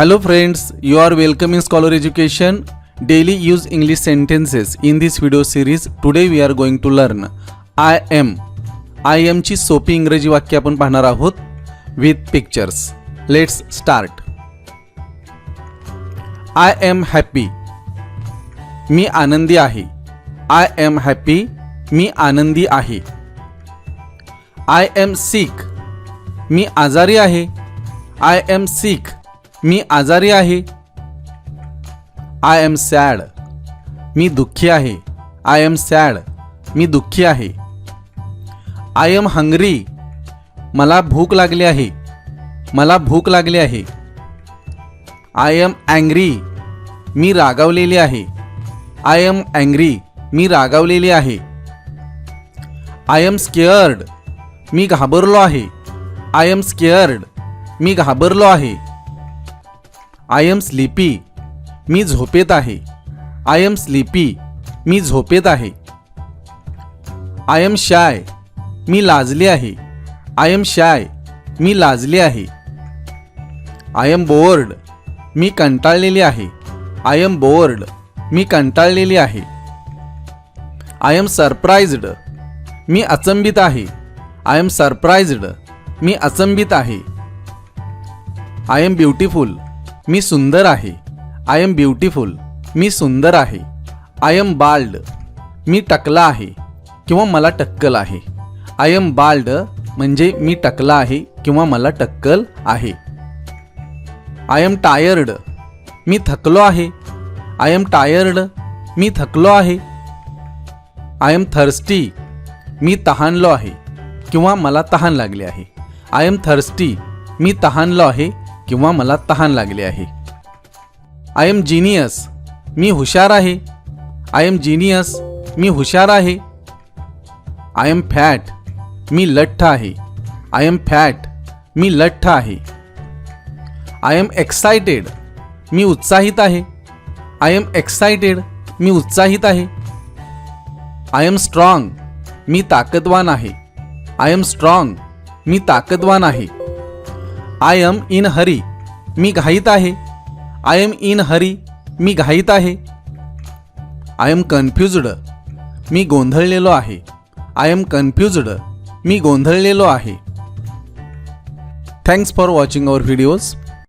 Hello friends you are welcome in scholar education daily use English sentences in this video series today we are going to learn I am I एमची सोपी इंग्रजी वाक्य आपण पाहणार आहोत with pictures let's start I am happy मी आनंदी आहे. I am happy मी आनंदी आहे. आय एम सीख मी आजारी आहे. आय एम सीख मी आजारी आहे. आय एम सॅड मी दुःखी आहे. आय एम सॅड मी दुःखी आहे. आय एम हंग्री मला भूक लागली आहे. मला भूक लागली आहे. आय एम अँग्री मी रागावलेली आहे. आय एम अँग्री मी रागावलेली आहे. आय एम स्केअर्ड मी घाबरलो आहे. आय एम स्केअर्ड मी घाबरलो आहे. आय एम स्लीपी मी झोपेत आहे. आय एम स्लीपी मी झोपेत आहे. आय एम शाय मी लाजली आहे. आय एम शाय मी लाजली आहे. आय एम बोर्ड मी कंटाळलेली आहे. आय एम बोर्ड मी कंटाळलेली आहे. आय एम सरप्राईज्ड मी अचंबित आहे. आय एम सरप्राईज्ड मी अचंबित आहे. आय एम ब्युटिफुल मी सुंदर आहे. आय एम ब्युटिफुल मी सुंदर आहे. आय एम बाल्ड मी टकला आहे किंवा मला टक्कल आहे. आय एम बाल्ड म्हणजे मी टकला आहे किंवा मला टक्कल आहे. आय एम टायर्ड मी थकलो आहे. आय एम टायर्ड मी थकलो आहे. आय एम थर्स्टी मी तहानलो आहे किंवा मला तहान लागले आहे. आय एम थर्स्टी मी तहानलो आहे किंवा मला तहान लागली आहे. आय एम जिनियस मी हुशार आहे. आय एम जिनियस मी हुशार आहे. आय एम फॅट मी लठ्ठ आहे. आय एम फॅट मी लठ्ठ आहे. आय एम एक्सायटेड मी उत्साहित आहे. आय एम एक्सायटेड मी उत्साहित आहे. आय एम स्ट्रॉंग मी ताकदवान आहे. आय एम स्ट्रॉंग मी ताकदवान आहे. आय एम इन हरी मी घाईत आहे. आय एम इन हरी मी घाईत आहे. आय एम कन्फ्युज्ड मी गोंधळलेलो आहे. आय एम कन्फ्युज्ड मी गोंधळलेलो आहे. Thanks for watching our videos